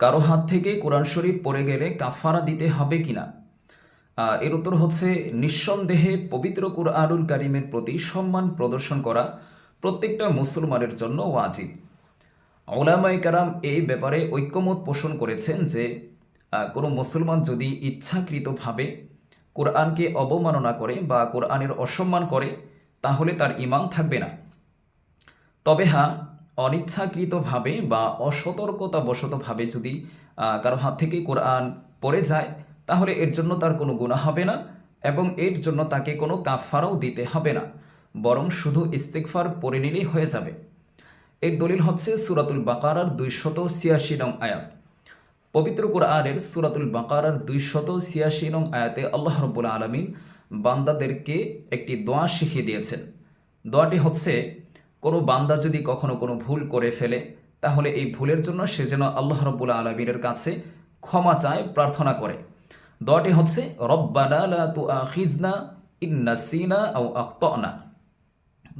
কারও হাত থেকে কোরআন শরীফ পড়ে গেলে কাফারা দিতে হবে কিনা? এর উত্তর হচ্ছে নিঃসন্দেহে পবিত্র কুরআনুল কারিমের প্রতি সম্মান প্রদর্শন করা প্রত্যেকটা মুসলমানের জন্য ওয়াজিব। ওলামাই কারাম এই ব্যাপারে ঐক্যমত পোষণ করেছেন যে কোনো মুসলমান যদি ইচ্ছাকৃতভাবে কোরআনকে অবমাননা করে বা কোরআনের অসম্মান করে, তাহলে তার ইমান থাকবে না। তবে হ্যাঁ অনিচ্ছাকৃতভাবে বা অসতর্কতাবশতভাবে যদি কারও হাত থেকে কোরআন পড়ে যায়, তাহলে এর জন্য তার কোনো গুণা হবে না এবং এর জন্য তাকে কোনো কাফারাও দিতে হবে না। বরং শুধু ইস্তেকফার পড়ে নিলেই হয়ে যাবে। এর দলিল হচ্ছে সুরাতুল বাকারার দুইশত ছিয়াশি নং আয়াত। পবিত্র কোরআনের সুরাতুল বাকারার দুইশত ছিয়াশি নং আয়াতে আল্লাহ রব্বুল আলমিন বান্দাদেরকে একটি দোয়া শিখিয়ে দিয়েছেন। দোয়াটি হচ্ছে কোনো বান্দা যদি কখনো কোনো ভুল করে ফেলে, তাহলে এই ভুলের জন্য সে যেন আল্লাহ রব্বুল আলমিনের কাছে ক্ষমা চায়, প্রার্থনা করে। দোয়াটি হচ্ছে, রব্বানা লা তুআখিজনা ইন নাসিনা আও আখতানা।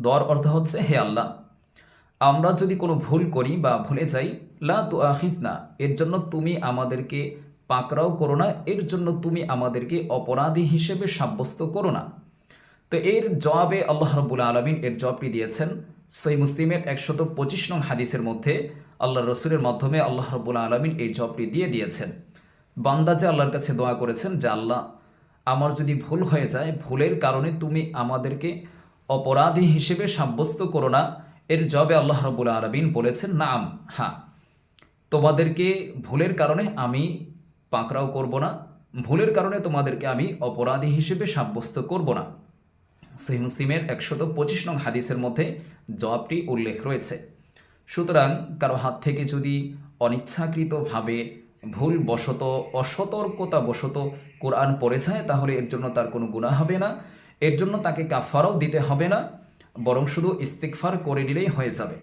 দোয়ার অর্থ হচ্ছে, হে আল্লাহ, আমরা যদি কোনো ভুল করি বা ভুলে যাই, লা তু না এর জন্য তুমি আমাদেরকে পাকড়াও করো না, এর জন্য তুমি আমাদেরকে অপরাধী হিসেবে সাব্যস্ত করো না। তো এর জবাবে আল্লাহ রব্বুল আলমিন এর জবাবটি দিয়েছেন সই মুসলিমের একশত পঁচিশ নং হাদিসের মধ্যে আল্লাহ রসুলের মাধ্যমে আল্লাহ রব্বুল আলমিন এই জবটি দিয়ে দিয়েছেন। বান্দা যে আল্লাহর কাছে দোয়া করেছেন, যে আল্লাহ, আমার যদি ভুল হয়ে যায়, ভুলের কারণে তুমি আমাদেরকে অপরাধী হিসেবে সাব্যস্ত করো না, এর জবে আল্লাহ রবুল আরবিন বলেছেন, নাম হ্যাঁ তোমাদেরকে ভুলের কারণে আমি পাকড়াও করব না, ভুলের কারণে তোমাদেরকে আমি অপরাধী হিসেবে সাব্যস্ত করব না। সহি মুসলিমের একশত পঁচিশ নং হাদিসের মধ্যে জবাবটি উল্লেখ রয়েছে। সুতরাং কারও হাত থেকে যদি অনিচ্ছাকৃতভাবে ভুল বশত অসতর্কতা অসতর্কতাবশত কোরআন পড়ে যায়, তাহলে এর জন্য তার কোনো গুণা হবে না। এর জন্য তাকে কাফারাও দিতে হবে না, বরং শুধু ইস্তিকফার করে নিলেই হয়ে যাবে।